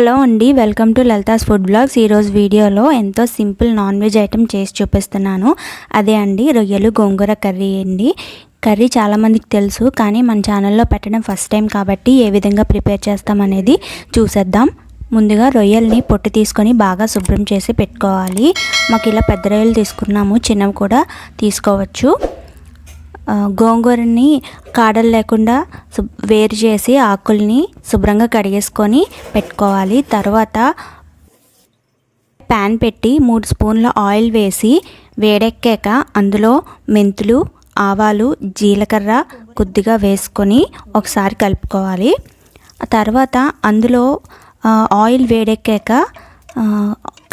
Hello అండి welcome to Lalitha's food blogs. ఈరోజు వీడియోలో ఎంతో సింపుల్ నాన్ వెజ్ ఐటెం చేసి చూపిస్తున్నాను. అదే అండి రొయ్యలు గోంగూర కర్రీ అండి. కర్రీ చాలామందికి తెలుసు కానీ మన ఛానల్లో పెట్టడం ఫస్ట్ టైం కాబట్టి ఏ విధంగా ప్రిపేర్ చేస్తామనేది చూసేద్దాం. ముందుగా రొయ్యల్ని పొట్టు తీసుకొని బాగా శుభ్రం చేసి పెట్టుకోవాలి. మాకు ఇలా పెద్ద రొయ్యలు తీసుకున్నాము చిన్నవి కూడా తీసుకోవచ్చు. గోంగూరని కాడలు లేకుండా వేరు చేసి ఆకుల్ని శుభ్రంగా కడిగేసుకొని పెట్టుకోవాలి. తర్వాత ప్యాన్ పెట్టి మూడు స్పూన్ల ఆయిల్ వేసి వేడెక్కాక అందులో మెంతులు ఆవాలు జీలకర్ర కొద్దిగా వేసుకొని ఒకసారి కలుపుకోవాలి. తర్వాత అందులో ఆయిల్ వేడెక్కాక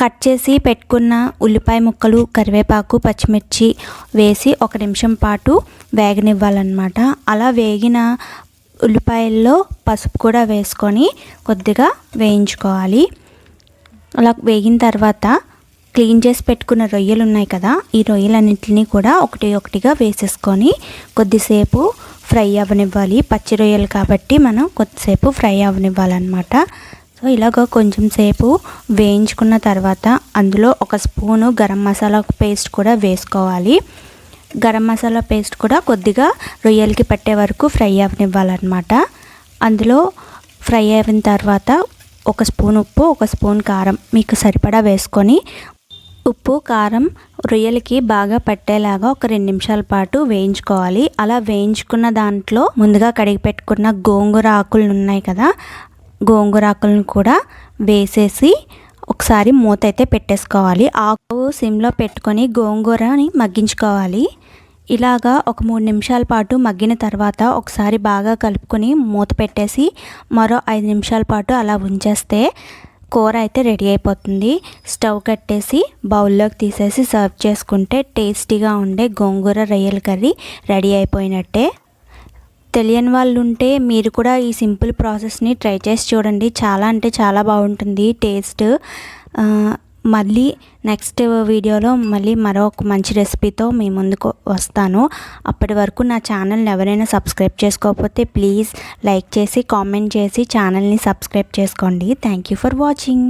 కట్ చేసి పెట్టుకున్న ఉల్లిపాయ ముక్కలు కరివేపాకు పచ్చిమిర్చి వేసి ఒక నిమిషం పాటు వేగనివ్వాలన్నమాట. అలా వేగిన ఉల్లిపాయల్లో పసుపు కూడా వేసుకొని కొద్దిగా వేయించుకోవాలి. అలా వేగిన తర్వాత క్లీన్ చేసి పెట్టుకున్న రొయ్యలు ఉన్నాయి కదా ఈ రొయ్యలన్నింటినీ కూడా ఒకటి ఒకటిగా వేసేసుకొని కొద్దిసేపు ఫ్రై అవ్వనివ్వాలి. పచ్చి రొయ్యలు కాబట్టి మనం కొద్దిసేపు ఫ్రై అవ్వనివ్వాలన్నమాట. సో ఇలాగ కొంచెం సేపు వేయించుకున్న తర్వాత అందులో ఒక స్పూను గరం మసాలా పేస్ట్ కూడా వేసుకోవాలి. గరం మసాలా పేస్ట్ కూడా కొద్దిగా రొయ్యలకి పట్టే వరకు ఫ్రై అవనివ్వాలన్నమాట. అందులో ఫ్రై అయిన తర్వాత ఒక స్పూన్ ఉప్పు ఒక స్పూన్ కారం మీకు సరిపడా వేసుకొని ఉప్పు కారం రొయ్యలకి బాగా పట్టేలాగా ఒక రెండు నిమిషాల పాటు వేయించుకోవాలి. అలా వేయించుకున్న దాంట్లో ముందుగా కడిగి పెట్టుకున్న గోంగూర ఆకులు ఉన్నాయి కదా గోంగూర ఆకులను కూడా వేసేసి ఒకసారి మూత అయితే పెట్టేసుకోవాలి. ఆకు సిమ్లో పెట్టుకొని గోంగూరని మగ్గించుకోవాలి. ఇలాగా ఒక మూడు నిమిషాల పాటు మగ్గిన తర్వాత ఒకసారి బాగా కలుపుకొని మూత పెట్టేసి మరో ఐదు నిమిషాల పాటు అలా ఉంచేస్తే కూర అయితే రెడీ అయిపోతుంది. స్టవ్ కట్టేసి బౌల్లోకి తీసేసి సర్వ్ చేసుకుంటే టేస్టీగా ఉండే గోంగూర రొయ్యల కర్రీ రెడీ అయిపోయినట్టే. తెలియని వాళ్ళు ఉంటే మీరు కూడా ఈ సింపుల్ ప్రాసెస్ని ట్రై చేసి చూడండి. చాలా అంటే చాలా బాగుంటుంది టేస్ట్. మళ్ళీ నెక్స్ట్ వీడియోలో మళ్ళీ మరొక మంచి రెసిపీతో మీ ముందుకు వస్తాను. అప్పటి వరకు నా ఛానల్ని ఎవరైనా సబ్స్క్రైబ్ చేసుకోకపోతే ప్లీజ్ లైక్ చేసి కామెంట్ చేసి ఛానల్ని సబ్స్క్రైబ్ చేసుకోండి. Thank you for watching.